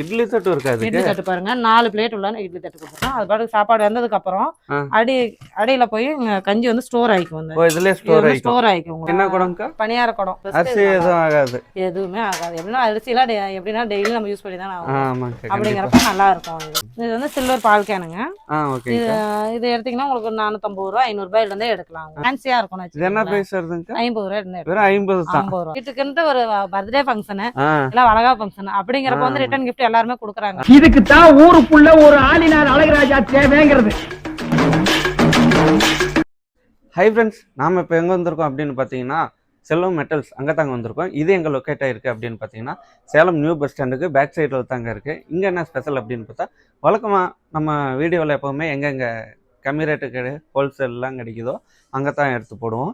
இட்லி தட்டு இருக்கா இட்லி தட்டு பாருங்க. நாலு பிளேட் உள்ள இட்லி தட்டு கொடுத்துருக்கோம். அது பாட்டுக்கு சாப்பாடு வந்ததுக்கு அப்புறம். அடி அடியில போய் கஞ்சி வந்து ஸ்டோர் ஆயிக்கும் வந்து. ஓ இதுலயே ஸ்டோர் ஆயிக்கும். ஸ்டோர் ஆயிக்கும். என்ன குடம்க்கா? பணியார குடம். அரிசி எதுவும் ஆகாது. எதுவுமே ஆகாது. எப்படின்னா அரிசிலாம் எப்படின்னா டெய்லி நம்ம யூஸ் பண்ணி தானே ஆகும் அப்படிங்கிறப்ப நல்லா இருக்கும் இது. வந்து சில்வர் பால் கேனுங்க இது எடுத்தீங்கன்னா உங்களுக்கு நானூத்தம்பது ரூபா ஐநூறு ரூபாயில இருந்தே எடுக்கலாம். ஃபேன்சியா இருக்கும்னு இது என்ன பிரைஸ் ஐம்பது ரூபாய் இருந்து வெறும் ஐம்பது ஐம்பது ரூபா. வீட்டுக்குன்ட்டு ஒரு பர்த்டே ஃபங்க்ஷனு இல்ல வளகா ஃபங்க்ஷன் அப்படிங்கிறப்ப வந்து. ரிட்டர்ன் gift எல்லாருமே கொடுக்குறாங்க. இதுக்கு தான் ஊருக்குள்ள ஒரு ஆளினார் அழகராஜா தேவைங்கிறது. ஹை ஃப்ரெண்ட்ஸ் நாம் இப்போ எங்கே வந்திருக்கோம் அப்படின்னு பார்த்தீங்கன்னா செல்வம் மெட்டல்ஸ் அங்கே தாங்க வந்திருக்கோம். இது எங்கே லொக்கேட் ஆகிருக்கு அப்படின்னு பார்த்தீங்கன்னா சேலம் நியூ பஸ் ஸ்டாண்டுக்கு பேக் சைடில் தாங்க இருக்குது இங்கே என்ன ஸ்பெஷல் அப்படின்னு பார்த்தா வழக்கமாக நம்ம வீடியோவில் எப்போவுமே எங்கெங்கே கம்மி ரேட்டுக்கு ஹோல்சேல்லாம் கிடைக்குதோ அங்கே தான் எடுத்து போடுவோம்.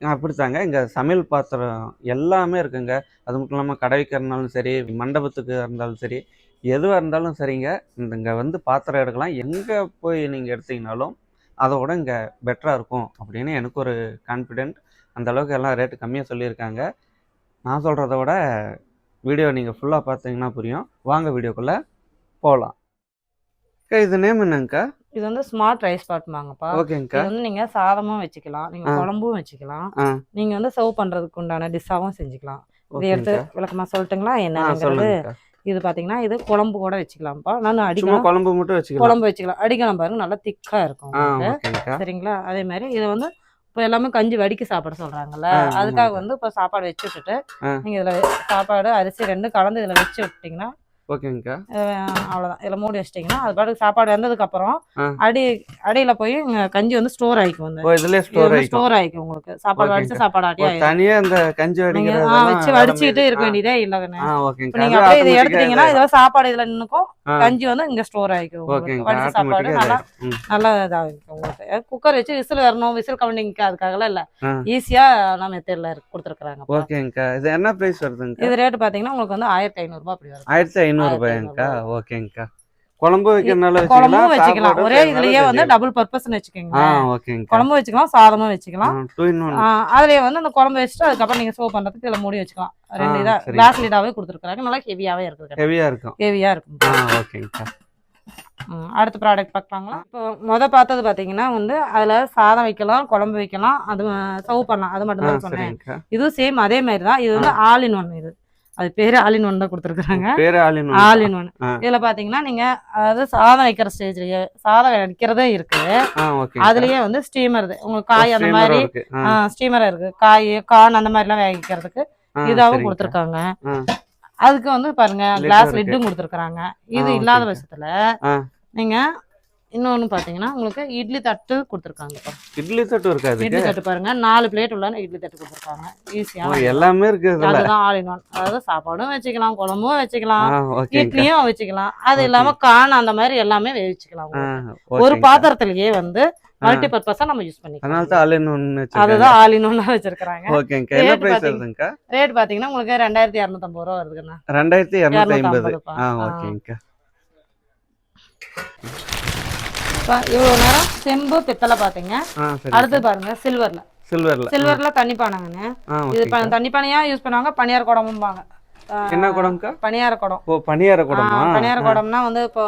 அப்படித்தாங்க. இங்கே சமையல் பாத்திரம் எல்லாமே இருக்குங்க. அது மட்டும் இல்லாமல் கடை இருந்தாலும் சரி மண்டபத்துக்கு இருந்தாலும் சரி எதுவாக இருந்தாலும் சரிங்க. இந்த இங்கே வந்து பாத்திரம் எடுக்கலாம். எங்கே போய் நீங்கள் எடுத்தீங்கனாலும் அதை விட இங்கே பெட்டராக இருக்கும் அப்படின்னு எனக்கு ஒரு கான்ஃபிடென்ட் அந்த அளவுக்கு எல்லாம் ரேட்டு கம்மியாக சொல்லியிருக்காங்க. நான் சொல்கிறத விட வீடியோ நீங்கள் ஃபுல்லாக பார்த்தீங்கன்னா புரியும். வாங்க வீடியோக்குள்ளே போகலாம் அக்கா இது நேம் என்னங்கக்கா? இது வந்து ஸ்மார்ட் ரைஸ் பாட்டுமாங்கப்பா ஓகேங்கக்கா இது வந்து நீங்க சாதமும் வச்சுக்கலாம். நீங்க. குழம்பும் வச்சுக்கலாம். நீங்க வந்து சர்வ் பண்றதுக்கு உண்டான டிஷ்ஷாவும் செஞ்சுக்கலாம். இது எடுத்து விளக்கமா சொல்லட்டுங்களா? என்னங்கிறது இது பாத்தீங்கன்னா இது குழம்பு கூட வச்சுக்கலாம்ப்பா. நான் அடிக்கலாம் குழம்பு மட்டும் வச்சுக்கலாம். குழம்பு வச்சுக்கலாம். அடிக்கலாம் பாருங்க. நல்லா திக்கா இருக்கும் சரிங்களா? அதே மாதிரி இது வந்து இப்போ எல்லாமே கஞ்சி வடிக்க சாப்பாடு சொல்றாங்கல்ல. அதுக்காக. வந்து இப்போ சாப்பாடு வச்சு விட்டுட்டு. நீங்க இதுல சாப்பாடு அரிசி ரெண்டும் கலந்து இதுல வச்சு விட்டீங்கன்னா ஓகேங்கக்கா அஹ் அவ்வளவுதான். இதுல மூடி வச்சிட்டிங்கன்னா அது பாட்டுக்கு சாப்பாடு வந்ததுக்கு அப்புறம் ஆ. அடி அடியில போய் கஞ்சி வந்து ஸ்டோர் ஆயிக்கும் வந்து. இதுலேயே ஸ்டோர் ஆகிக்கும் ஸ்டோர் ஆயிக்கும். உங்களுக்கு. சாப்பாடு வடிச்ச. சாப்பாடு ஆயிடும் தனியாக இந்த கஞ்சி ஆ, வச்சு வடிச்சுக்கிட்டு இருக்க வேண்டியதே இல்லைங்கண்ணே நீங்க அப்படியே இதை எடுத்துட்டீங்கன்னா இதெல்லாம் சாப்பாடு இதுல நின்னுக்கும். கஞ்சி வந்து இங்க ஸ்டோர். ஓகேங்கக்கா வடிச்ச சாப்பாடு நல்லா நல்லா இதாகும் உங்களுக்கு. குக்கர் வச்சு விசில் வரணும். விசில் கவுண்டிங்க்கு அதுக்காகலாம் இல்ல. ஆ. ஈஸியா நம்ம மெத்தட்ல கொடுத்துருக்காங்க ஓகேங்கக்கா இது என்ன ப்ரைஸ் வருதுங்கக்கா இது ரேட் பாத்தீங்கன்னா உங்களுக்கு வந்து ஆயிரத்தி ஐநூறு ரூபாய் அப்படி வரும் ஆயிரத்தி ஐநூறுபாயங்கக்கா ஓகேங்கக்கா குழம்பு வைக்கிறனால குழம்பும் வச்சுக்கலாம். ஒரே இதுலயே வந்து. டபுள் பர்பஸ்ன்னு ஆ வச்சுக்கோங்க குழம்பு வச்சுக்கலாம் சாதமும் வச்சுக்கலாம். அதுலயே வந்து அந்த குழம்பு வச்சுட்டு அதுக்கப்புறம் நீங்க சர்வ் பண்றதுக்கு இதுல மூடி வச்சுக்கலாம். ரெண்டு இதா. கிளாஸ் லீடாவே கொடுத்துருக்காங்க நல்லா ஹெவியாவே இருக்குது ஹெவியா இருக்கும். ஹெவியா இருக்கும். ஓகேங்கக்கா அடுத்த ப்ராடக்ட் பார்க்கலாங்களா? இப்போ முத பார்த்தது பார்த்தீங்கன்னா வந்து அதில் சாதம் வைக்கலாம் குழம்பு வைக்கலாம் அது சர்வ் பண்ணலாம். அது மட்டும் ஆ தான் சொன்னேன். இதுவும் சேம் அதே மாதிரி தான் இது வந்து ஆல் இன் ஒன் இது. அது பேர் ஆல் இன் ஒன் தான் கொடுத்துருக்குறாங்க பேரு ஆலின் ஆல் இன் ஒன். இதில் பார்த்தீங்கன்னா நீங்கள் அதாவது சாதம் வைக்கிற ஸ்டேஜ்லயே சாதம் வைக்கிறதே இருக்கு அதுலயே வந்து ஸ்டீமர் உங்களுக்கு காய் அந்த மாதிரி ஸ்டீமர் இருக்கு காய் கார்ன் அந்த மாதிரிலாம் வேகிக்கிறதுக்கு ஆ, இதாவும். கொடுத்துருக்காங்க. அதுக்கு வந்து பாருங்க கிளாஸ். லிட்டும் கொடுத்துருக்காங்க இது இல்லாத. பட்சத்துல. நீங்க இன்னொன்னு பாத்தீங்கன்னா உங்களுக்கு இட்லி தட்டு கொடுத்துருக்காங்க இட்லி தட்டு இருக்கா இட்லி தட்டு பாருங்க. நாலு பிளேட் உள்ள இட்லி தட்டு கொடுத்துருக்காங்க. ஈஸியா ஓ எல்லாமே இருக்கு அதுதான் ஆல் இன் ஒன் அதாவது சாப்பாடும் வச்சுக்கலாம் குழம்பும் வச்சுக்கலாம் இட்லியும் வச்சுக்கலாம். அது. இல்லாம கான் அந்த மாதிரி எல்லாமே உங்களுக்கு. ஒரு. பாத்திரத்திலேயே வந்து மல்டி பர்பஸா நம்ம யூஸ் அதனால பண்ணிக்கலாம் தான் ஆலின் ஒன்னு வச்சிருக்காங்க. அதுதான் ஆல் இன் ஒன்னா வச்சிருக்காங்க ஓகேங்கக்கா என்ன பிரைஸ் ரேட் பாத்தீங்கன்னா உங்களுக்கு ரெண்டாயிரத்தி இரநூத்தம்பது ரூபா வருதுங்கண்ணா. ரெண்டாயிரத்தி இரநூத்தி ஐம்பது. இரநூத்தம்பதுப்பா. ஆ ஆ. இவ்வளவு நேரம் செம்பு பித்தளை சரி அடுத்து பாருங்க சில்வர்ல. சில்வர்ல. சில்வர்ல தண்ணி பானைங்கண்ணே இது தண்ணி பானையா யூஸ் பண்ணுவாங்க பனியார குடம்பும்பாங்க என்ன குடம்க்கா? பனியார குடம். ஓ பனியார குடமா? பனியார குடம்னா வந்து இப்போ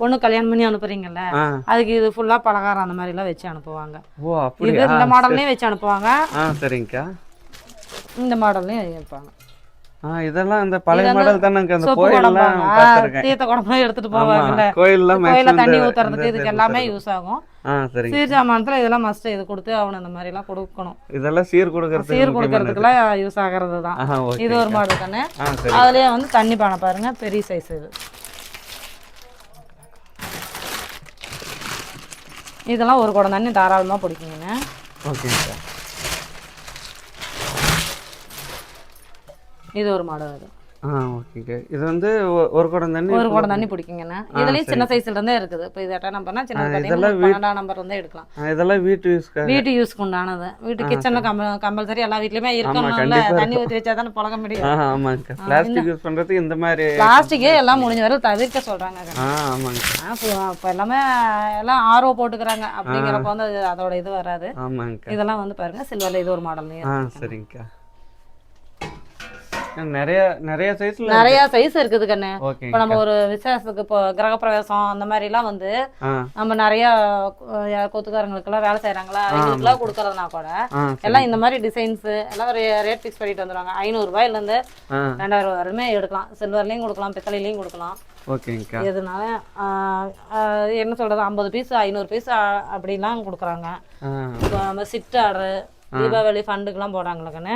பொண்ணு கல்யாணம் பண்ணி அனுப்புறீங்கல்ல அதுக்கு இது ஃபுல்லா பலகாரம் அந்த மாதிரி எல்லாம் வச்சு அனுப்புவாங்க. ஓ இது இந்த மாடல்லையும் வச்சு அனுப்புவாங்க. சரிங்கக்கா. இந்த மாடல்லையும் வைப்பாங்க இதெல்லாம் இந்த பழைய மாடல் தானங்க அந்த பார்த்துருக்கேன். தீர்த்த குடம்லாம் எடுத்துட்டு போவாங்கல்ல. கோயில்லாம் கோயில தண்ணி இந்த- ஊத்துறதுக்கு இந்த இதுக்கு எல்லாமே. யூஸ் ஆகும். சீர் ஜாமானத்துல இதெல்லாம் மஸ்ட் இது கொடுத்து அவனை அந்த மாதிரி எல்லாம் கொடுக்கணும். இதெல்லாம் சீர் கொடுக்கறதுக்கு சீர். கொடுக்கறதுக்குலாம் யூஸ் ஆகிறது தான் ஓகே. இது ஒரு மாடல் தானே? சரி அதுலயே வந்து தண்ணி பானை பாருங்க பெரிய சைஸ் இது. இதெல்லாம் ஒரு குடம் தண்ணி தாராளமா பிடிக்குங்க. ஓகேங்கக்கா இது ஒரு மாடல் ஆ ஓகேங்க இது வந்து ஒரு குடம் தண்ணி ஒரு குடம் தண்ணி பிடிக்குங்கண்ணா. இதுலயும் சின்ன சைஸ்ல இருந்தே இருக்குது. இப்போ இது எட்டாம் நம்பர்னா சின்ன இதெல்லாம் பன்னெண்டாம் நம்பர் இருந்தே எடுக்கலாம். இதெல்லாம் வீட்டு யூஸ்க்காக வீட்டு யூஸ்க்கு உண்டானது. வீட்டு கிச்சன்ல கம்பல் கம்பல்சரி எல்லா வீட்லயுமே இருக்கணும்ல. தண்ணி ஊற்றி வச்சா தானே பழக முடியும். ஆ ஆமாங்கக்கா பிளாஸ்டிக் யூஸ் பண்றதுக்கு இந்த மாதிரி பிளாஸ்டிக்கே எல்லாம் முடிஞ்ச வரை தவிர்க்க சொல்றாங்க. ஆமாங்க. இப்போ எல்லாமே எல்லாம் ஆர்ஓ போட்டுக்கிறாங்க. அப்படிங்கிறப்ப வந்து அது அதோட இது வராது. ஆமாங்கக்கா இதெல்லாம் வந்து பாருங்க சில்வர்ல இது ஒரு மாடல் ஆ சரிங்கக்கா. நிறைய நிறைய சைஸ்ல நிறைய சைஸ் இருக்குது கண்ணு. இப்போ நம்ம ஒரு விசேஷத்துக்கு இப்போ கிரகப்பிரவேசம் அந்த மாதிரிலாம் வந்து ஆ. நம்ம நிறைய அஹ், யார் கொத்துக்காரங்களுக்கெல்லாம் வேலை செய்கிறாங்களா அவங்களுக்குலாம் கொடுக்கறதுனா கூட எல்லாம் இந்த மாதிரி டிசைன்ஸ் எல்லாம் ரேட் ஃபிக்ஸ் பண்ணிட்டு வந்துடுவாங்க ஐநூறுரூபாயிலேருந்து ஆ. ரெண்டாயிரம் ரூபாய் வரையுமே எடுக்கலாம். சில்வர்லேயும் கொடுக்கலாம் பித்தளையிலையும் கொடுக்கலாம். ஓகேங்கக்கா எதுனால என்ன சொல்றது? ஐம்பது பீஸ் ஐநூறு பீஸ் அப்படிலாம் கொடுக்குறாங்க. நம்ம சிட் ஆர்டர் தீபாவளி ஃபண்டுக்கெல்லாம் போடுறாங்களே கண்ணு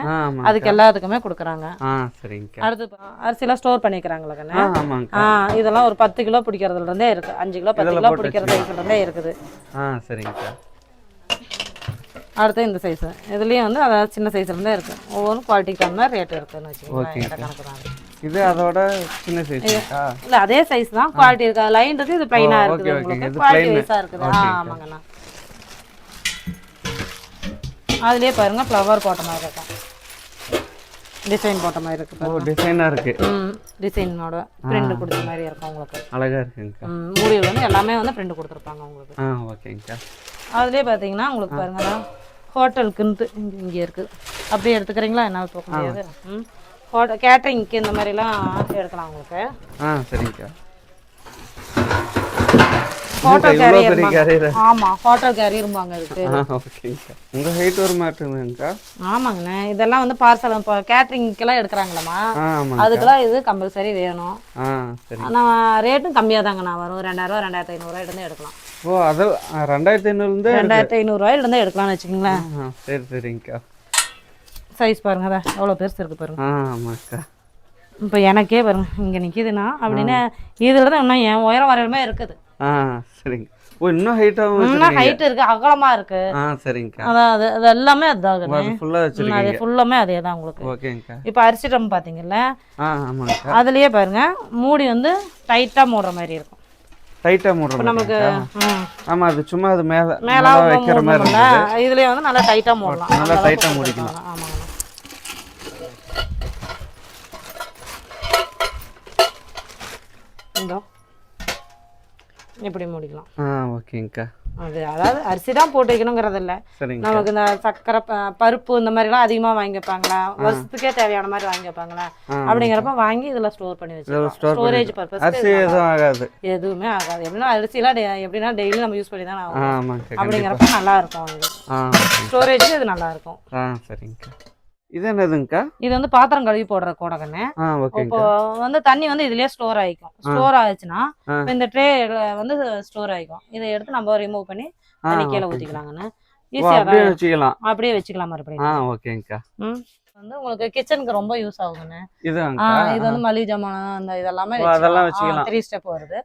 அதுக்கு எல்லாத்துக்குமே கொடுக்குறாங்க. அடுத்து அரிசிலாம் ஸ்டோர் பண்ணிக்கிறாங்களே கண்ணு இதெல்லாம் ஒரு பத்து கிலோ பிடிக்கிறதுல இருந்தே இருக்கு. அஞ்சு கிலோ பத்து கிலோ போட்டு பிடிக்கிற சைஸ்ல இருந்தே இருக்குது. ஆ சரிங்கக்கா. அடுத்து இந்த சைஸ் இதுலயும் வந்து அதாவது சின்ன சைஸ்ல இருந்தே இருக்கு. ஒவ்வொரு குவாலிட்டிக்கு தகுந்த மாதிரி ரேட் கணக்கு தான். இது அதோட சின்ன சைஸ்க்கா இல்ல அதே சைஸ் தான். குவாலிட்டி இருக்கு. லைன் இருக்கு இது பிளைனா ஓ, இருக்குது. உங்களுக்கு. Quality plain. வைஸா இருக்குது. ஆமாங்கண்ணா. அதுலயே பாருங்க ஃப்ளவர் போட்ட மாதிரி இருக்கும். டிசைன் போட்ட மாதிரி இருக்கு ஓ டிசைனாக இருக்கு. ம் டிசைனோட பிரிண்ட் கொடுத்த மாதிரி இருக்கும் உங்களுக்கு. அழகா இருக்குங்கக்கா. ம் மூடியில் வந்து எல்லாமே வந்து பிரிண்ட் கொடுத்துருப்பாங்க உங்களுக்கு. ஆ ஓகேங்கக்கா. அதுலயே பார்த்தீங்கன்னா உங்களுக்கு பாருங்க ஹோட்டலுக்குன்ட்டு இங்கே இங்கே இருக்குது அப்படியே எடுத்துக்கிறீங்களா? என்னால் போக முடியாது. ம் ஹோட்டல் கேட்டரிங்க்கு இந்த மாதிரிலாம் எடுக்கலாம் உங்களுக்கு. ஆ சரிங்கக்கா. இவ்வளோ கேரியர் ஆமா ஹோட்டல் கேரியரும்பாங்க இருக்கு ஆ ஓகேங்கக்கா உங்க ஹைட் ஒரு மாட்டுங்கக்கா ஆமாங்கண்ணே. இதெல்லாம் வந்து பார்சல் இப்போ கேட்ரிங்க்கெல்லாம் எடுக்கிறாங்களம்மா. ஆமாங்க அதுக்கெல்லாம் இது கம்பல்சரி வேணும். ஆனால் ரேட்டும் கம்மியாக தாங்கண்ணா வரும் ரெண்டாயிரூவா ரெண்டாயிரத்தி ஐநூறுரூவாயிலேருந்து எடுக்கலாம். ஓ அது ரெண்டாயிரத்தி ஐநூறுலேருந்து ரெண்டாயிரத்தி ஐநூறுரூவாயிலேருந்து எடுக்கலாம்னு வச்சுக்கோங்களேன். சரி சரிங்கக்கா. சைஸ் பாருங்க அதான். எவ்வளோ பெருசு இருக்கு பாருங்க. ஆமாக்கா. இப்போ எனக்கே பாருங்க இங்கே நிற்கிதுன்னா அப்படின்னா இதில் தான் இன்னும் என் உயரம் வரையிலுமே இருக்குது. ஆ சரிங்க. ஓ இன்னும் ஹைட்டாகவும் இன்னும் ஹைட் இருக்கு அகலமா இருக்கு. ஆ சரிங்கக்கா. அதான் அது அது எல்லாமே அதாகுது. அது ஃபுல்லாக அது வச்சுருக்கீங்க. ஃபுல்லாமே அதே தான் உங்களுக்கு. ஓகேங்கக்கா. இப்போ அரிசி ட்ரம் பார்த்தீங்கல்ல ஆ ஆமாங்கக்கா. அதுலயே பாருங்க மூடி வந்து டைட்டா மூடுற மாதிரி இருக்கும். டைட்டாக மூடுற நமக்கு மாதிரிங்கக்கா? ம், ஆமா அது சும்மா அது மேலே மேல வைக்கிற மாதிரி இருந்தது. இதுலயே வந்து நல்லா டைட்டா மூடலாம். நல்லா கொடுத்துருக்காங்க. மூடிக்கலாம். ஆமாங்கண்ணா இந்தோ. இப்படி மூடிக்கலாம். ஆ ஓகேங்கக்கா அது அதாவது அரிசி தான் போட்டு வைக்கணுங்கிறது இல்லை சரிங்க. நமக்கு இந்த சக்கரை பருப்பு இந்த மாதிரிலாம் அதிகமாக வாங்கி வைப்பாங்களா? வருஷத்துக்கே தேவையான மாதிரி வாங்கி வைப்பாங்களா. அப்படிங்கிறப்ப வாங்கி இதில் ஸ்டோர் பண்ணி வச்சுக்கலாம் ஸ்டோரேஜ் பர்பஸ் அரிசி எதுவும் ஆகாது. எதுவுமே ஆகாது. எப்படின்னா அரிசிலாம் எப்படின்னா டெய்லி நம்ம யூஸ் பண்ணி தான் ஆகும் அப்படிங்கிறப்ப நல்லா இருக்கும் ஸ்டோரேஜ் இது நல்லா இருக்கும் ஆ சரிங்கக்கா இது என்னதுங்கக்கா இது வந்து பாத்திரம் கழுவி போடுற கூடகண்ணு. இப்போ வந்து தண்ணி வந்து இதுலயே ஸ்டோர் ஆயிக்கும். ஸ்டோர் ஆயிடுச்சுன்னா இந்த ட்ரே வந்து ஸ்டோர் ஆயிக்கும். இதை எடுத்து நம்ம ரிமூவ் பண்ணி தண்ணி கீழே. ஊத்திக்கலாங்கண்ணு. ஈஸியா வச்சுக்கலாம். அப்படியே வச்சுக்கலாம் மறுபடியும். ஓகேங்கக்கா வந்து உங்களுக்கு கிச்சனுக்கு ரொம்ப யூஸ் ஆகுங்கண்ணு. ஆ, இதுதாங்கக்கா இது வந்து மளிகை ஜாமான் அந்த இதெல்லாமே அதெல்லாம் வச்சுக்கலாம். த்ரீ ஸ்டெப் வருது.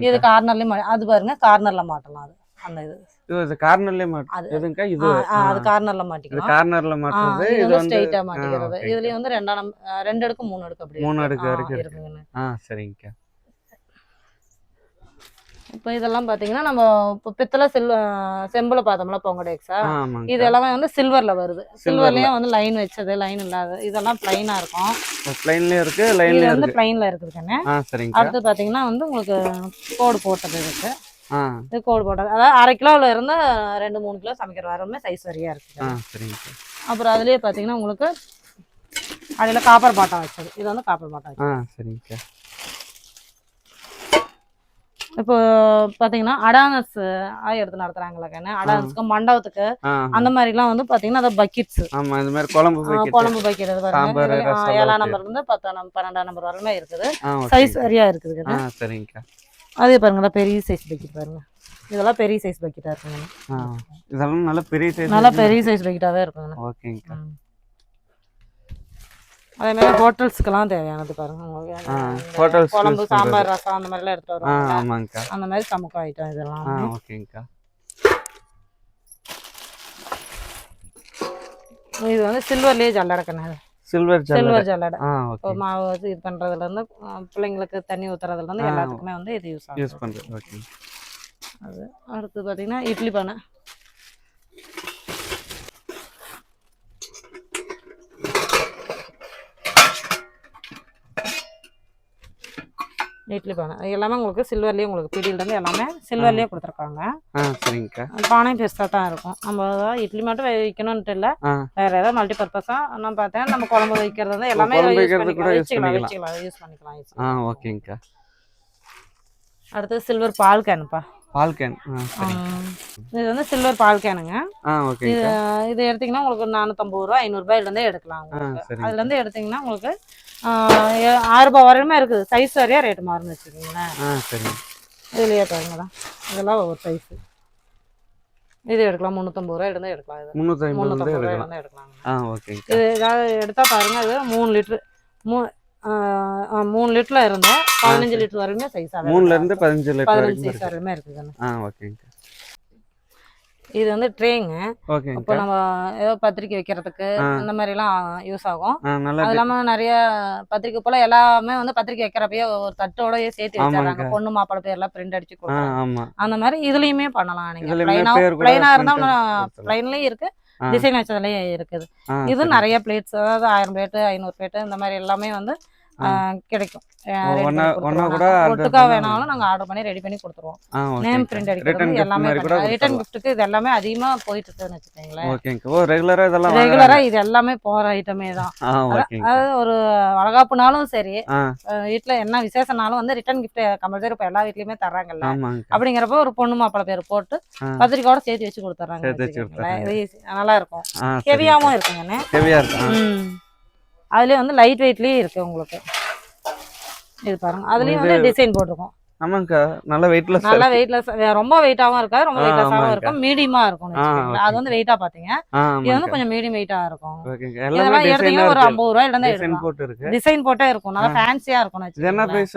இது கார்னர்லயும் அது பாருங்க கார்னர்ல மாட்டலாம் அது. அந்த இது. இது இது கார்னர்லயே மாட்டு அது- எதுங்கக்கா ஆ, இது அது கார்னர்ல மாட்டிக்கலாம். கார்னர்ல ஆ, மாட்டுறது. இது வந்து ஸ்ட்ரைட்டா மாட்டிக்கிறது. இதுலயும் வந்து ரெண்டாம் ரெண்டு அடுக்கு மூணு அடுக்கு அப்படி மூணு. அடுக்கு வரைக்கும் ஆ சரிங்கக்கா இப்போ இதெல்லாம் பாத்தீங்கன்னா நம்ம இப்போ பித்தளை சில் செம்புல பார்த்தோம்ல ஆ இது எல்லாமே வந்து சில்வர்ல வருது. சில்வர்லயும் வந்து லைன் வச்சது லைன் இல்லாத இதெல்லாம் பிளைனா இருக்கும். ப்ளைன்லயும் இருக்கு லைன்லயும் வந்து பிளைன்ல சரிங்கக்கா அடுத்து பாத்தீங்கன்னா வந்து உங்களுக்கு கோடு போட்டது இருக்கு. இது கோடு போட்டது அதாவது அரை கிலோல இருந்து ரெண்டு மூணு கிலோ சமைக்கிற வரமே சைஸ் வரையா இருக்கு அப்புறம் அதுலயே பாத்தீங்கன்னா உங்களுக்கு அதுல காப்பர் பாட்டம் வச்சது. இது வந்து காப்பர் பாட்டம் ஆ சரிங்கக்கா இப்போ பாத்தீங்கன்னா அடானஸ் எடுத்து நடத்துறாங்களா கண்ணு. அடானஸ்க்கு மண்டபத்துக்கு அந்த மாதிரிலாம் வந்து பாத்தீங்கன்னா அது பக்கெட்ஸ் ஆமா இந்த மாதிரி குழம்பு வைக்கிறது. குழம்பு பாருங்க. இதுல, ஆ, ரசம் ஏழாம் எல்லாம் நம்பர்ல இருந்து பத்தாம் நம்பர் பன்னெண்டாம் நம்பர் வரலுமே இருக்குது. சைஸ் சரியா இருக்குது ஆ சரிங்கக்கா அதே பாருங்க நல்லா பெரிய சைஸ் பக்கெட் பாருங்க. இதெல்லாம் பெரிய சைஸ் பக்கெட்டா இருக்குங்க. ஆ இதெல்லாம் நல்ல பெரிய சைஸ் நல்லா பெரிய சைஸ் பக்கெட்டாவே இருக்குங்க. ஓகேங்கக்கா. ம். அதே மாதிரி ஹோட்டல்ஸ்க்கெல்லாம் தேவையானது பாருங்க. ஹோட்டல்ஸ் குழம்பு சாம்பார் ரசம் அந்த மாதிரிலாம் எடுத்து ஆ வருவாங்க ஆமாங்கக்கா. அந்த மாதிரி சமூக ஐட்டம் இதெல்லாம். ஓகேங்கக்கா. இது வந்து சில்வர்லயே ஜல்லடக்கண்ணு சில்வர் சில்வர் ஜல்லடை மாவு இது பண்றதுல இருந்து பிள்ளைங்களுக்கு தண்ணி ஊத்துறதுல இருந்து. எல்லாத்துக்குமே வந்து இது யூஸ் ஆகும். யூஸ் பண்றது ஓகே அது அடுத்து பாத்தீங்கன்னா இட்லி பானை. இட்லி பானை எல்லாமே உங்களுக்கு சில்வர்லேயே உங்களுக்கு பிடியிலேருந்து எல்லாமே சில்வர்லேயே கொடுத்துருக்காங்க. சரிங்கக்கா. பானையும் பெருசாக தான் இருக்கும். நம்ம இட்லி மட்டும் வைக்கணும்ட்டு இல்லை. வேற ஏதாவது மல்டி பர்பஸாக நான் பார்த்தேன் நம்ம குழம்பு வைக்கிறது வந்து எல்லாமே யூஸ் பண்ணிக்கலாம். வச்சுக்கலாம் யூஸ் பண்ணிக்கலாம். ஓகேங்கக்கா. அடுத்து சில்வர் பால் கேனுப்பா பால் கேன் இது வந்து சில்வர் பால் கேனுங்க இது எடுத்தீங்கன்னா உங்களுக்கு நானூற்றம்பது ரூபா ஐநூறுபாயிலேருந்தே எடுக்கலாம் அதுலேருந்து எடுத்தீங்கன்னா உங்களுக்கு ஆயிரம் ரூபாய் வரையுமே இருக்குது. சைஸ் வரையா ரேட்டு மாறுன்னு வச்சுக்கோங்களேன். ஆ சரிங்க. இதுலயே பாருங்க தான். இதெல்லாம் ஒவ்வொரு சைஸு இது எடுக்கலாம். முந்நூற்றம்பது ரூபா இருந்து எடுக்கலாம் இது. முந்நூற்றி முந்நூற்றம்பது ரூபா எடுக்கலாம். இருந்து ஆ ஓகேங்கக்கா இது ஏதாவது எடுத்தா பாருங்க. இது மூணு லிட்ரு மூ மூணு லிட்டர்ல இருந்தோம் பதினஞ்சு லிட்டர் வரையுமே சைஸ் மூணுலேருந்து பதினஞ்சு லிட்டர் பதினஞ்சு சைஸ் வரையுமே இருக்குதுங்க ஆ ஓகேங்கக்கா இது வந்து ட்ரேங்க. இப்போ ஓகேங்கக்கா நம்ம ஏதோ பத்திரிக்கை வைக்கிறதுக்கு ஆ. இந்த மாதிரிலாம் யூஸ் ஆகும். அது இல்லாம நிறைய பத்திரிக்கை போல எல்லாமே வந்து பத்திரிக்கை வைக்கிறப்பயே ஒரு தட்டோடயே சேர்த்து வச்சிடறாங்க. பொண்ணு மாப்பிள்ளை பேர்லாம் பிரிண்ட் அடிச்சு ஆமாம் அந்த மாதிரி இதுலயுமே பண்ணலாம் நீங்க. பிளைனா பேர் பிளைனா இருந்தா பிளைன்லயும் இருக்கு. டிசைன் வச்சதுலயும் இருக்குது. இது. நிறைய பிளேட்ஸ் அதாவது ஆயிரம் பிளேட் ஐநூறு பிளேட் இந்த மாதிரி எல்லாமே வந்து கிடைக்கும். ஒட்டுக்கா வேணாலும் நாங்க ஆர்டர் பண்ணி ரெடி பண்ணி கொடுத்துருவோம். நேம் பிரிண்ட் அடிக்கிறது எல்லாமே ரிட்டர்ன் கிஃப்ட்டுக்கு இது எல்லாமே அதிகமா போயிட்டு இருக்குன்னு வச்சுக்கோங்களேன். ஓகேங்க. ஓ ரெகுலராக இதெல்லாம் ரெகுலரா. இது எல்லாமே போற ஐட்டமே தான். அதாவது ஒரு வளகாப்புனாலும் சரி வீட்ல என்ன விசேஷனாலும் வந்து ரிட்டர்ன் கிஃப்ட் கம்பல்சரி இப்போ எல்லா வீட்லயுமே தர்றாங்கல்ல. அப்படிங்கிறப்ப ஒரு பொண்ணு மாப்பிள்ளை பேர் போட்டு. பத்திரிக்கையோட சேர்த்து வச்சு easy- நல்லா இருக்கும். ஹெவியாவும் இருக்குங்கண்ணே. ஹெவியாக இருக்கு ஆ. ம். அதுலயே வந்து லைட் வெயிட்லயே இருக்கு உங்களுக்கு. இது பாருங்க. அதுலயும் வந்து டிசைன் போட்டிருக்கோம். ஆமாங்கக்கா நல்ல வெயிட்லெஸ் நல்லா வெயிட்லெஸ் ரொம்ப வெயிட்டாவும் இருக்காது ரொம்ப வெயிட்லெஸ்ஸாவும். இருக்கும். மீடியமா இருக்கும் அது வந்து வெயிட்டா பாத்தீங்க. இது வந்து கொஞ்சம் மீடியம் வெயிட்டா இருக்கும். இதெல்லாம் எடுத்தீங்கன்னா ஒரு ஐம்பது ரூபாயில இருந்தே டிசைன் போட்டு இருக்கு டிசைன் போட்டே இருக்கும். நல்லா ஃபேன்சியா இருக்கும் என்ன பிரைஸ்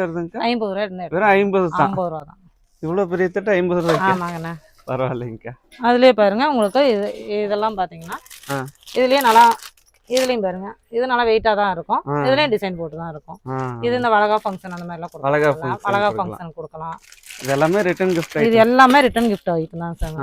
ஐம்பது ரூபாய் இருந்து வெறும் ஐம்பது ஐம்பது ரூபா தான் இவ்வளோ பெரிய தட்டு ஐம்பது ரூபாய்க்கு? ஆமாங்கண்ணா. பரவாயில்லைங்கக்கா அதுலயே பாருங்க உங்களுக்கு இது இதெல்லாம் பாத்தீங்கன்னா. இதுலயே நல்லா இதுலயும் பாருங்க. இது நல்லா வெயிட்டா தான் இருக்கும். இதுலயும் டிசைன் போட்டு தான் இருக்கும். இது இந்த வளகா ஃபங்க்ஷன் அந்த மாதிரிலாம் கொடுக்கலாம். function வளகா. ஃபங்க்ஷன் கொடுக்கலாம். இது எல்லாமே ரிட்டர்ன் கிஃப்ட் இது எல்லாமே ரிட்டர்ன் கிஃப்ட் ஐட்டம் தான் சார்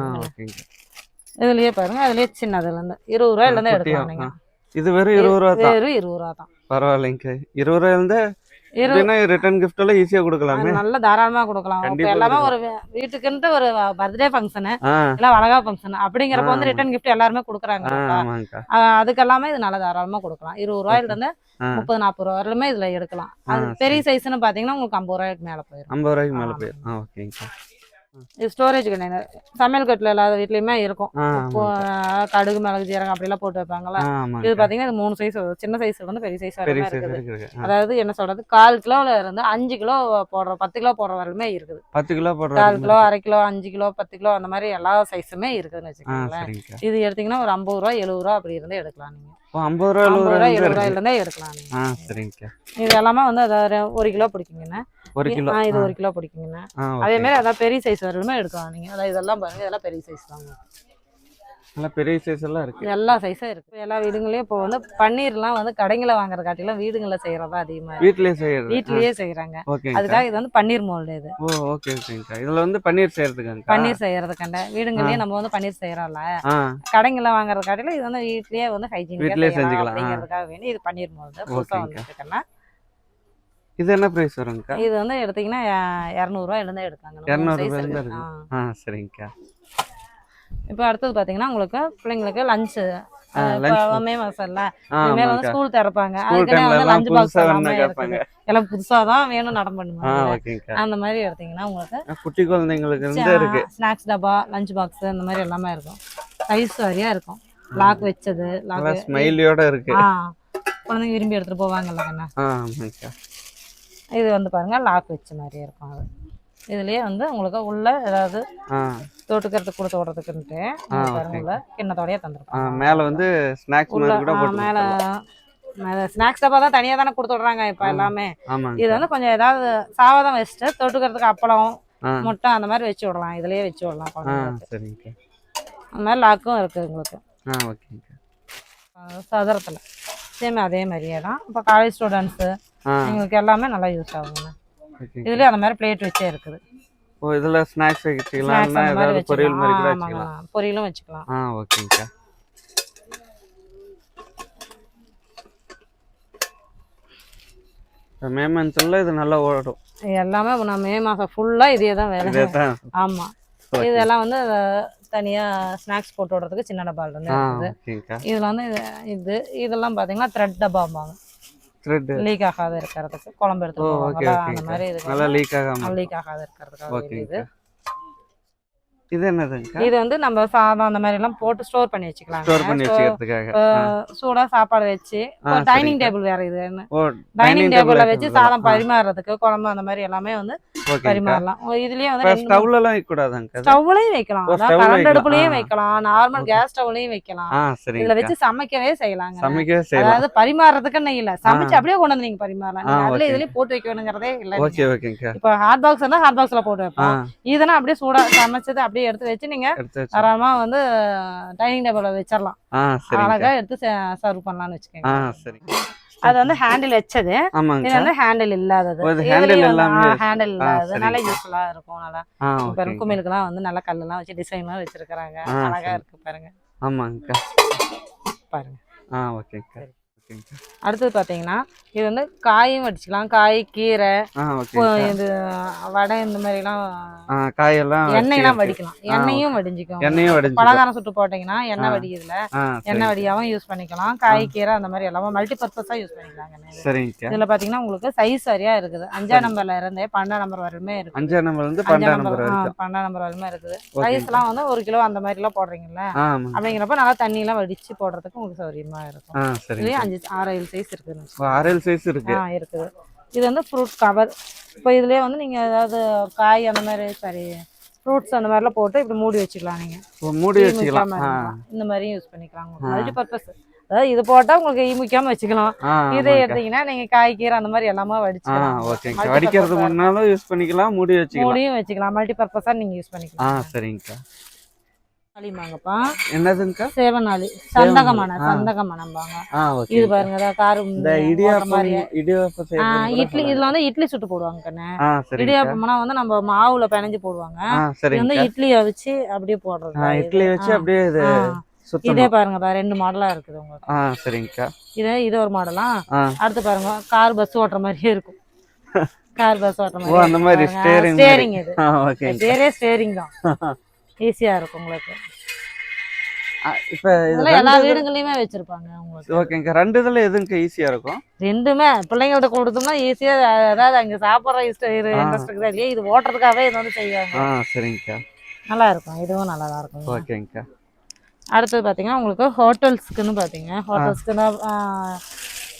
இதுலயே பாருங்க. அதுலயே சின்னதுல இருந்து இருபது ரூபாயில இருந்து எடுக்கலாம் நீங்க. இது வெறும் இருபது ரூபா தான். வெறும் இருபது ரூபா தான். பரவாயில்லைங்க. இருபது ரூபாயிலேருந்து இருபது அப்படின்னா ரிட்டர்ன் கிஃப்ட் எல்லாம் ஈஸியாக கொடுக்கலாமே. நல்ல தாராளமா கொடுக்கலாம். எல்லாமே ஒரு வீட்டுக்குன்ட்டு ஒரு பர்த்டே ஃபங்க்ஷனு இல்ல வளகா ஃபங்க்ஷன் அப்படிங்கிறப்ப வந்து. ரிட்டர்ன் கிஃப்ட் எல்லாருமே கொடுக்குறாங்க அதுக்கெல்லாமே இது நல்ல தாராளமா கொடுக்கலாம். இருபது ரூபாயில இருந்து முப்பது நாற்பது ரூபா வரையிலுமே இதுல எடுக்கலாம். அது பெரிய சைஸ்னு பாத்தீங்கன்னா உங்களுக்கு ஐம்பது ரூபாய்க்கு மேல போயிடும் ஐம்பது ரூபாய்க்கு மேலே ஆ. போயிடும் இது ஸ்டோரேஜ் கண்டெய்னர் சமையல் கட்டில் எல்லா வீட்லயுமே இருக்கும். கடுகு மிளகு ஜீரகம் அப்படிலாம் போட்டு வைப்பாங்கல்ல. ஆ இது பாத்தீங்கன்னா இது மூணு சைஸ் சின்ன சைஸ்ல இருந்து பெரிய சைஸ் வரைக்கும் சைஸ் இருக்குது. இருக்கு. அதாவது என்ன சொல்றது? கால் கிலோல இருந்து அஞ்சு கிலோ போடுற பத்து கிலோ போடுற வரையுமே இருக்குது. பத்து கிலோ கால் போடுறாங்க கிலோ அரை கிலோ அஞ்சு கிலோ பத்து கிலோ அந்த மாதிரி எல்லா சைஸுமே இருக்குதுன்னு வச்சுக்கோங்களேன். இது எடுத்தீங்கன்னா ஒரு ஐம்பது ரூபா எழுபது ரூபா அப்படி இருந்து எடுக்கலாம் நீங்க. ஐம்பது ரூபா ஐம்பது ரூபா ரூபா எழுபது இருக்கு. ரூபாயில இருந்தே எடுக்கலாம் நீங்க. ஆ சரிங்கக்கா இது எல்லாமே வந்து அதாவது ஒரு கிலோ பிடிக்குங்கண்ணா. ஒரு கிலோ ஆ, இது ஒரு கிலோ பிடிக்குங்கண்ணா. அதே மாதிரி அதான் பெரிய சைஸ் வரையுமே எடுக்கலாம் நீங்க. அதான் இதெல்லாம் பாருங்க இதெல்லாம் பெரிய சைஸ் தாங்க. நல்லா பெரிய சைஸ் எல்லாம் இருக்கு. எல்லா சைஸும் இருக்கு. எல்லா வீடுங்களையும் இப்போ வந்து பன்னீர்லாம் வந்து கடைங்களை வாங்குற காட்டிலும் வீடுங்களில் செய்யறதா அதிகமா. வீட்லயே செய்யறது. வீட்லயே செய்யறாங்க. அதுக்காக இது வந்து பன்னீர் மோல்டு இது. ஓ ஓகே ஓகேங்கக்கா இதுல வந்து பன்னீர் செய்யறதுக்காங்கக்கா பன்னீர் செய்யறதுக்காண்ட வீடுங்களையே நம்ம வந்து பன்னீர் செய்யறோம்ல. ஆ. கடைங்களில் வாங்குற காட்டிலும் இது வந்து வீட்லயே வந்து ஹைஜீனிக்கா வீட்லயே செஞ்சுக்கலாம். அப்படிங்கிறதுக்காக வேண்டி இது பன்னீர் மோல்டு ஓகேங்கக்கா. வந்துருக்குன்னா இது என்ன பிரைஸ் வருங்கக்கா இது வந்து எடுத்தீங்கன்னா இரநூறுவா எழுந்தே எடுத்தாங்க இரநூறு ரூபாயில இருந்து இருக்கு ஆ சரிங்கக்கா. இப்போ அடுத்தது பார்த்தீங்கன்னா உங்களுக்கு பிள்ளைங்களுக்கு லஞ்சு மே மாசம்ல. இனிமேல் வந்து ஸ்கூல் திறப்பாங்க. டைம்ல வந்து லஞ்ச் பாக்ஸ் எல்லாமே புதுசா தான் வேணும் நடம் பண்ணுவாங்க. அந்த மாதிரி எடுத்தீங்கன்னா உங்களுக்கு குட்டி குழந்தைங்களுக்கு இருக்கு. ஸ்நாக்ஸ் டப்பா லஞ்ச் பாக்ஸ் இந்த மாதிரி எல்லாமே இருக்கும். சைஸ் வரையா இருக்கும். லாக் வச்சது லாக் ஸ்மைலியோட இருக்கு. குழந்தைங்க விரும்பி எடுத்துட்டு போவாங்கல்ல கண்ணா. இது வந்து பாருங்க லாக் வச்ச மாதிரி இருக்கும் அது. இதுலயே வந்து உங்களுக்கு உள்ள ஏதாவது தொட்டுக்கிறதுக்கு கொடுத்து விடுறதுக்குன்ட்டு. உள்ள கிண்ணத்தோடய தந்துருப்பாங்க மேல வந்து ஸ்நாக்ஸ் கூட மேல ஸ்நாக்ஸ் டப்பா தான் தனியா தானே கொடுத்து விடுறாங்க இப்ப. எல்லாமே. இது வந்து கொஞ்சம் ஏதாவது சாவதம் வச்சுட்டு தொட்டுக்கிறதுக்கு அப்பளம் முட்டை அந்த மாதிரி வச்சு விடலாம். இதுலயே வச்சு விடலாம் குழந்தைங்களுக்கு. அந்த மாதிரி லாக்கும் இருக்கு உங்களுக்கு சதுரத்துல. சேம் அதே மாதிரியே தான். இப்போ காலேஜ் ஸ்டூடெண்ட்ஸு எங்களுக்கு எல்லாமே நல்லா யூஸ் ஆகுங்க. இதுலயே அந்த மாதிரி பிளேட் வச்சே இருக்குது. ஓ இதுல ஸ்நாக்ஸ் வச்சுக்கலாம் மாதிரி ஏதாவது பொரியல் மாதிரி கூட வச்சுக்கலாம். பொரியலும் வச்சுக்கலாம். ஆ ஓகேங்கக்கா மே மந்த்ல இது நல்லா ஓடும். எல்லாமே நான் மே மாசம் ஃபுல்லா இதே தான் வேலை. இதே தான் ஆமா. இதெல்லாம் வந்து தனியா ஸ்நாக்ஸ் போட்டு விடுறதுக்கு சின்ன டப்பால இருந்து இருக்குது. இதுல வந்து இது- இது இதெல்லாம் பாத்தீங்கன்னா த்ரெட் டப்பாம்பாங்க லீக் ஆகாத இருக்கிறதுக்கு குழம்பு எடுத்து அந்த மாதிரி இது நல்லா லீக் ஆகாம லீக் ஆகாத இருக்கிறதுக்காக ஓகேங்கக்கா இது என்னதுங்கக்கா இது வந்து நம்ம சாதம் அந்த மாதிரி எல்லாம் போட்டு ஸ்டோர் பண்ணி வச்சுக்கலாம் ஸ்டோர் பண்ணி வச்சுக்கிறதுக்காக. சூடா சாப்பாடு வச்சு டைனிங். டேபிள் வேற இது டைனிங் டேபிள்ல வச்சு சாதம் பரிமாறி பரிமாறுறதுக்கு குழம்பு அந்த மாதிரி எல்லாமே வந்து பரிமாறலாம். இதுலயே வந்து ஸ்டவ்ல எல்லாம் வைக்கக்கூடாதாங்க ஸ்டவ்லையும் வைக்கலாம். கரண்ட். அடுப்புலயும். வைக்கலாம். நார்மல். கேஸ் ஸ்டவ்லயும் வைக்கலாம். இதுல வச்சு சமைக்கவே செய்யலாங்க. சமைக்கவே செய்யலாம். அதாவது பரிமாறுறதுக்குன்னு இல்ல. சமைச்சு அப்படியே கொண்டு வந்து நீங்க பரிமாறலாம். அதுல. இதுலயும் போட்டு வைக்க வேணுங்கிறதே இல்ல ஓகே ஓகேங்கக்கா இப்போ ஹாட் பாக்ஸ் இருந்தா ஹாட் பாக்ஸ்ல போட்டு வைப்போம். இதெல்லாம் அப்படியே சூடா சமைச்சது அப்படியே எடுத்து வச்சு நீங்க தாராளமா வந்து டைனிங் டேபிள்ல வச்சிடலாம் அழகா எடுத்து சர்வ் பண்ணலாம்னு வச்சுக்கோங்க. அது வந்து ஹேண்டில் வச்சது. இது வந்து ஹேண்டில் இல்லாதது. ஹேண்டில் ஆ, இல்லாதது. நல்லா. யூஸ்ஃபுல்லா இருக்கும். நல்லா ஓகே குமிழுக்கெல்லாம் வந்து நல்லா கல்லெல்லாம் வச்சு டிசைன்லாம் வச்சிருக்காங்க அழகா. இருக்கு பாருங்க. ஆமாங்கக்கா பாருங்க. ஆ ஓகேங்கக்கா அடுத்தது பாத்தீங்கன்னா இது வந்து காயும் வடிச்சுக்கலாம். காய் கீரை இது வடை இந்த மாதிரி எல்லாம் காயெல்லாம் எண்ணெயெல்லாம் வடிக்கலாம். எண்ணெயும் வடிஞ்சுக்கும். எண்ணெயும் வடிஞ்சு பலகாரம் சுட்டு போட்டீங்கன்னா எண்ணெய். வடிக்கிறதுல எண்ணெய் சரிங்க வடியாவும் யூஸ் பண்ணிக்கலாம். காய் கீரை அந்த மாதிரி எல்லாமே மல்டி பர்பஸா யூஸ் பண்ணிக்கலாங்க எண்ணெய். சரிங்கக்கா இதுல பாத்தீங்கன்னா உங்களுக்கு சைஸ் சரியா இருக்குது. அஞ்சாம் நம்பர்ல இருந்தே பன்னெண்டாம் நம்பர் வரையுமே இருக்கு அஞ்சாம் நம்பர் இருந்து பன்னெண்டாம் நம்பர் பன்னெண்டாம் நம்பர் வரையுமே இருக்குது. சைஸ் எல்லாம் வந்து ஒரு கிலோ அந்த மாதிரி எல்லாம் போடுறீங்கல்ல அப்படிங்கிறப்ப நல்லா தண்ணி எல்லாம் வடிச்சு போடுறதுக்கு உங்களுக்கு சௌகரியமா இருக்கும். இதுலயே சரிங்க அஞ்சு ஆறு ஏழு சைஸ் ஓ, அரைல் சைஸ் இருக்கு. ஆ இருக்குது. இது வந்து ஃப்ரூட் கவர் இப்போ இதுலயே வந்து நீங்க ஏதாவது காய் அந்த மாதிரி சரி ஃப்ரூட்ஸ் அந்த மாதிரிலாம் போட்டு இப்படி மூடி வச்சுக்கலாம் நீங்க. ஓ, மூடி வச்சுக்கலாம். இந்த மாதிரியும் யூஸ் பண்ணிக்கலாம். மல்டி பர்பஸ் அதாவது இது போட்டா உங்களுக்கு ஈ முக்காம வச்சுக்கலாம் இதை. எடுத்தீங்கன்னா நீங்க காய் கீரை அந்த மாதிரி எல்லாமே வடிச்சுக்கலாம். வடிக்கிறது முன்னாலும் யூஸ் பண்ணிக்கலாம் மூடி வச்சுக்கலாம். மூடியும் வச்சுக்கலாம். மல்டி பர்பஸா நீங்க யூஸ் பண்ணிக்கலாம். சரிங்கக்கா. அழிமாங்கப்பா என்னதுங்கக்கா சேவனாளி இது பாருங்க காரு இந்த இடியாப்பம் இட்லி இதுல வந்து இட்லி சுட்டு போடுவாங்க கண்ணு. இடியாப்பம்னா வந்து நம்ம மாவுல பிணைஞ்சு போடுவாங்க. இது வந்து அப்படியே போடுறது. இட்லி வச்சு. அப்படியே இது பாருங்க ரெண்டு மாடலா இருக்குது உங்களுக்கு. சரிங்கக்கா இது இது ஒரு மாடலா அடுத்து பாருங்க கார் பஸ் ஓட்டுற மாதிரியே இருக்கும். கார் பஸ் ஓட்டுற ஓ அந்த மாதிரி ஸ்டேரிங் ஸ்டேரிங் இது. ஆ ஓகே பேரே ஸ்டேரிங் தான். ஈஸியா இருக்கும் உங்களுக்கு. இப்போ எல்லா வீடுகள்லயுமே வச்சிருப்பாங்க உங்களுக்கு. ஓகேங்கக்கா ரெண்டு இதில் எதுங்க ஈஸியாக இருக்கும்? ரெண்டுமே பிள்ளைங்கள்ட்ட கொடுத்தோம்னா ஈஸியா அதாவது அங்க சாப்பிட்ற இஷ்டம் இன்ட்ரெஸ்ட் இருக்குதா இல்லையா இது ஓட்டுறதுக்காகவே இது வந்து செய்வாங்க. ஆ சரிங்கக்கா. நல்லா இருக்கும் இதுவும் நல்லா தான் இருக்கும். ஓகேங்கக்கா. அடுத்தது பார்த்தீங்கன்னா உங்களுக்கு ஹோட்டல்ஸ்க்குன்னு பார்த்தீங்க ஹோட்டல்ஸ்க்குன்னா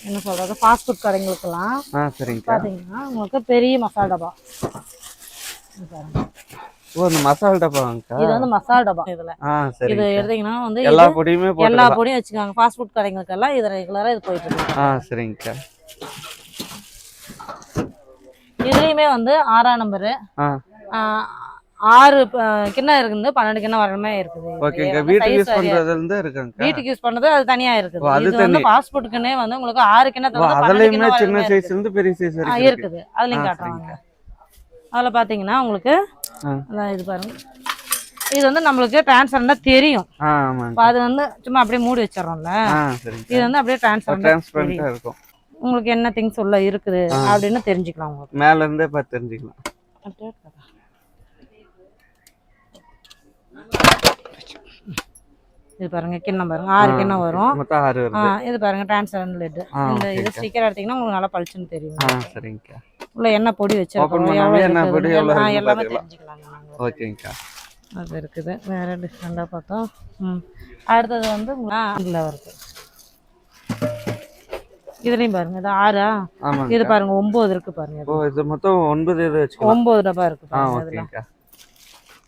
என்ன சொல்றது ஃபாஸ்ட் ஃபுட் கடைங்களுக்கெல்லாம் பார்த்தீங்கன்னா உங்களுக்கு பெரிய மசாலா டப்பா. ஓ இந்த மசாலா டப்பாங்கக்கா இது வந்து மசாலா டப்பா. இதுல இது எடுத்தீங்கன்னா வந்து எல்லா பொடியுமே எல்லா போட்டுக்கலாம் பொடியும் வச்சுக்காங்க. ஃபாஸ்ட் ஃபுட் கடைங்களுக்கெல்லாம் இது ரெகுலரா இது போயிட்டு இருக்கு. ஆ சரிங்கக்கா இதுலயுமே வந்து ஆறாம் நம்பரு ஆறு கிண்ணம் இருக்குது. பன்னெண்டு கிண்ணம் வரமே இருக்குது. வீட்டுக்கு யூஸ் பண்றதுல இருந்து இருக்காங்கக்கா வீட்டுக்கு யூஸ் பண்ணது அது தனியா இருக்குது. இது வந்து ஃபுட்டுக்குன்னே வந்து உங்களுக்கு ஆறு கிண்ணத்துல அதுலயுமே சின்ன சைஸ்ல இருந்து பெரிய சைஸ் இருக்குது. அதுலயும் காட்டுறாங்க. அதுல பாத்தீங்கன்னா உங்களுக்கு இது பாருங்க. இது வந்து நம்மளுக்கு டிரான்ஸ்பரண்டா தெரியும். அது வந்து சும்மா அப்படியே மூடி வச்சிடறோம்ல. இது வந்து அப்படியே டிரான்ஸ்பரண்டா இருக்கும். உங்களுக்கு என்ன திங்ஸ் உள்ள இருக்குது. அப்படின்னு தெரிஞ்சுக்கலாம் உங்களுக்கு. மேல இருந்தே பார்த்து தெரிஞ்சுக்கலாம்? இது பாருங்க கிண்ணம் பாருங்க. ஆறு கிண்ணம் வரும். இது பாருங்க டிரான்ஸ்பரண்ட் லெட் இந்த இது. ஸ்டிக்கர் எடுத்தீங்கன்னா உங்களுக்கு நல்லா பளிச்சுன்னு தெரியும். சரிங்கக்கா உள்ள என்ன பொடி வச்சிருக்கோம் என்ன பொடி எல்லாம். தெரிஞ்சுக்கலாங்க. ஓகேங்கக்கா அது இருக்குது. வேற டிஃப்ரெண்டாக பார்த்தோம். ம். அடுத்தது வந்து இதில் வருது இதுலயும் பாருங்க. இது ஆறா? இது பாருங்க ஒன்பது இருக்கு பாருங்க. ஓ இது. மொத்தம் ஒன்பது இது ஒன்பது டப்பா இருக்கு பாருங்க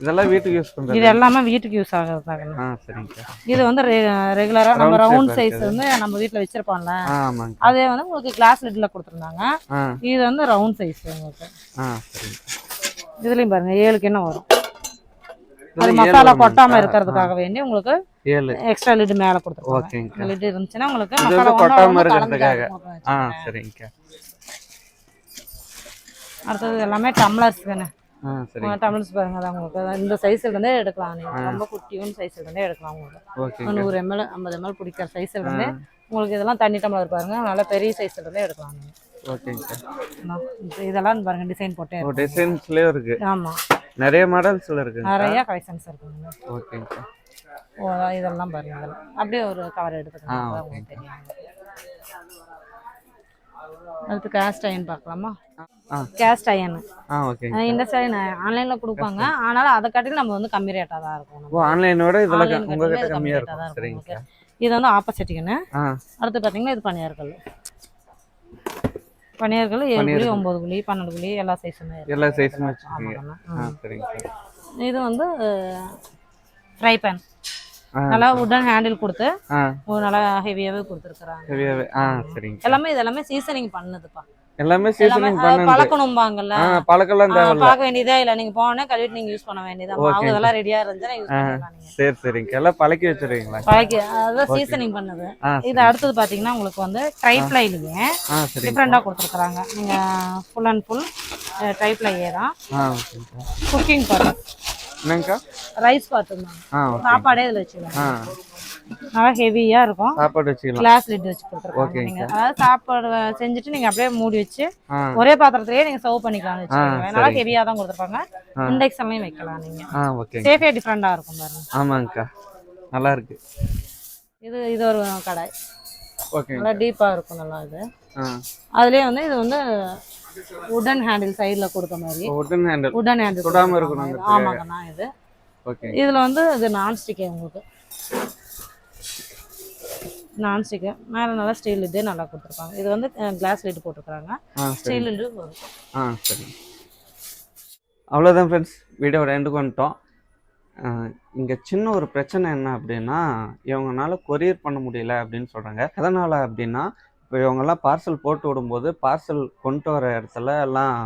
இதெல்லாம் வீட்டுக்கு யூஸ் இது பண்றது எல்லாமே வீட்டுக்கு யூஸ் ஆகிறதாங்க ஆ சரிங்கக்கா இது வந்து ரெகுலரா நம்ம ரவுண்ட் சைஸ். வந்து நம்ம வீட்ல வச்சிருப்போம்ல. ஆமாங்க. அதே வந்து உங்களுக்கு கிளாஸ் லிட்ல கொடுத்துருந்தாங்க. இது வந்து ரவுண்ட் சைஸ் உங்களுக்கு. ஆ சரிங்க. இதுலயும் பாருங்க ஏழு கிண்ணம் வரும்? அது மசாலா வருமாங்கக்கா? கொட்டாம இருக்கிறதுக்காக வேண்டி உங்களுக்கு ஏழு. எக்ஸ்ட்ரா லிட் மேல கொடுத்துருக்காங்க. ஓகேங்கக்கா லிட் இருந்துச்சுன்னா உங்களுக்கு இது மசாலா வந்து ஒண்ணோட கொட்டாம ஒண்ணு இருக்கிறதுக்காக. ஆ சரிங்கக்கா அடுத்தது எல்லாமே டம்ளர்ஸ் தானே? சரிங்க டம்ளர்ஸ் பாருங்க அதான் உங்களுக்கு. இந்த சைஸ்ல இருந்தே எடுக்கலாம் நீங்க. ரொம்ப குட்டியும் சைஸ்ல இருந்தே எடுக்கலாம் உங்களுக்கு. ஓகேங்க நூறு எம்எல் ஐம்பது எம்எல் பிடிக்கிற சைஸ்ல இருந்தே உங்களுக்கு இதெல்லாம் தண்ணி டம்ளர் பாருங்க. நல்லா பெரிய சைஸ்ல இருந்தே எடுக்கலாம் நீங்க. ஓகேங்கக்கா இது- இதெல்லாம் பாருங்க டிசைன் போட்டே ஓ டிசைன்ஸ்லேயும் இருக்கு. ஆமாம் நிறைய மாடல்ஸில் இருக்குங்க நிறைய கலெக்ஷன்ஸ் இருக்குங்க ஓகேங்கக்கா ஓ இதெல்லாம் பாருங்க அப்படியே ஒரு கவர் எடுத்துக்கலாம் உங்களுக்கு தெரியும். அடுத்து கேஸ்ட் அயன் பார்க்கலாமா. கேஸ்ட் அயன் ஆ இந்த சைடு ஆன்லைனில் கொடுப்பாங்க. ஆனாலும் அதை காட்டிலும் நம்ம வந்து கம்மி ரேட்டாக தான் இருக்கும் ஓ ஆன்லைனோட இதெல்லாம் உங்ககிட்ட கட்டினா இது கம்மியாக கம்மி rate ஆ தான் இருக்கும் உங்களுக்கு. இது வந்து ஆப்போசிட்டுக்குன்னு அடுத்து பார்த்தீங்கன்னா இது பனியார்கள். பனியார்கள் ஏழு பனியார்கள். ஒம்பது புள்ளி பன்னெண்டு புள்ளி எல்லா சைஸுமே இருக்கு. எல்லா சைஸுமே இது வந்து ஃப்ரை பேன் நல்லா உடன் ஹேண்டில் கொடுத்து நல்லா ஹெவியாகவே கொடுத்துருக்குறாங்க. ஹெவியாகவே ஆ சரிங்க எல்லாமே இது எல்லாமே சீசனிங் பண்ணுதுப்பா. எல்லாமே சீசனிங் பண்ணது. பழக்கணும்பாங்கல்ல. ஆ பழக்கெல்லாம் ஆ, தேவையில்ல. பார்க்க வேண்டியதே இல்லை. நீங்க போனே கழுவிட்டு நீங்க யூஸ் பண்ண வேண்டியதா Okay. இதெல்லாம் ரெடியா இருந்துச்சுன்னா யூஸ் பண்ணிடலாம் நீங்க சரி சரிங்க. எல்லாம் பழக்கி வச்சிருவீங்களா? பழக்கி அதான் சீசனிங் பண்ணுது. இது. அடுத்தது பாத்தீங்கன்னா உங்களுக்கு வந்து சரிங்க. டிஃப்ரெண்டாக கொடுத்துருக்குறாங்க. நீங்க ஃபுல் அண்ட் ஃபுல் தான் ஆ ஓகேங்கக்கா குக்கிங் பாட்டு என்னங்கக்கா ரைஸ் ஓகே சாப்பாடே இதில் வச்சுக்கலாம் நல்லா ஹெவியா இருக்கும். சாப்பாடு வச்சுக்கலாம். கிளாஸ் லிட் வச்சு Okay, நீங்க. அதாவது சாப்பாடு செஞ்சுட்டு நீங்க அப்படியே மூடி வச்சு ஒரே பாத்திரத்திலேயே நீங்க சர்வ் பண்ணிக்கலாம்னு வச்சுக்கோங்க. நல்லா. ஹெவியா தான் கொடுத்துருப்பாங்க. ஆ. இண்டெக்ஸ்லையும் வைக்கலாம் நீங்க. ஆ ஓகேங்க சேஃபே டிஃப்ரெண்டா இருக்கும் பாருங்க. ஆமாங்கக்கா நல்லா இருக்கு. இது இது ஒரு கடாய். ஓகேங்க நல்லா டீப்பா இருக்கும் நல்லா இது. அதுலயே வந்து இது வந்து உடன் ஹேண்டில் சைடுல கொடுத்த மாதிரி. உடன் ஹேண்டில் உடன் ஹேண்டில் சுடாம இருக்கணுங்கிறதுக்காக. ஆமாங்கண்ணா இது. ஓகே இதுல வந்து இது நான்ஸ்டிக் உங்களுக்கு. நான்ஸ்டிக்கு மேலே நல்லா ஸ்டீல் இது நல்லா கொடுத்துருப்பாங்க. இது வந்து கிளாஸ் லிட் போட்டிருக்காங்க ஸ்டீல் இது ஆ சரி. அவ்வளோதான் ஃப்ரெண்ட்ஸ் வீடியோட எண்டுக்கு வந்துட்டோம். இங்கே சின்ன ஒரு பிரச்சனை என்ன அப்படின்னா இவங்கனால கொரியர் பண்ண முடியல அப்படின்னு சொல்கிறாங்க எதனால் அப்படின்னா இப்போ இவங்கெல்லாம் பார்சல் போட்டு விடும்போது பார்சல் கொண்டு வர இடத்துல எல்லாம்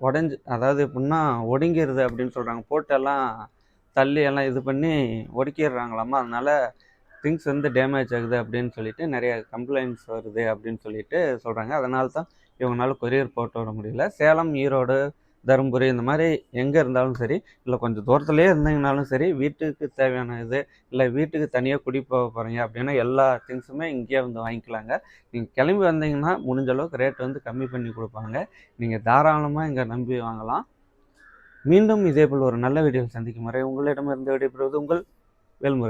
உடஞ்சி அதாவது எப்படின்னா ஒடுங்கிடுது அப்படின்னு சொல்கிறாங்க போட்டெல்லாம் தள்ளி எல்லாம் இது பண்ணி ஒடுக்கிடுறாங்களாமா? அதனால் திங்ஸ் வந்து டேமேஜ் ஆகுது அப்படின்னு சொல்லிட்டு நிறைய கம்ப்ளைண்ட்ஸ் வருது அப்படின்னு சொல்லிட்டு சொல்கிறாங்க அதனால தான் இவங்களால கொரியர் போட்டு விட முடியல. சேலம் ஈரோடு தருமபுரி இந்த மாதிரி எங்கே இருந்தாலும் சரி இல்லை கொஞ்சம் தூரத்துலேயே இருந்தீங்கனாலும் சரி வீட்டுக்கு தேவையான இது இல்லை வீட்டுக்கு தனியாக குடி போக போகிறீங்க அப்படின்னா எல்லா திங்ஸுமே இங்கேயே வந்து வாங்கிக்கலாங்க. நீங்கள் கிளம்பி வந்தீங்கன்னா முடிஞ்ச அளவுக்கு ரேட் வந்து கம்மி பண்ணி கொடுப்பாங்க. நீங்கள் தாராளமாக இங்கே நம்பி வாங்கலாம். மீண்டும் இதேபோல் ஒரு நல்ல வீடியோவில் சந்திக்கும் வரை உங்களிடமிருந்து விடைபெறுவது உங்கள் வேல்முருகன்.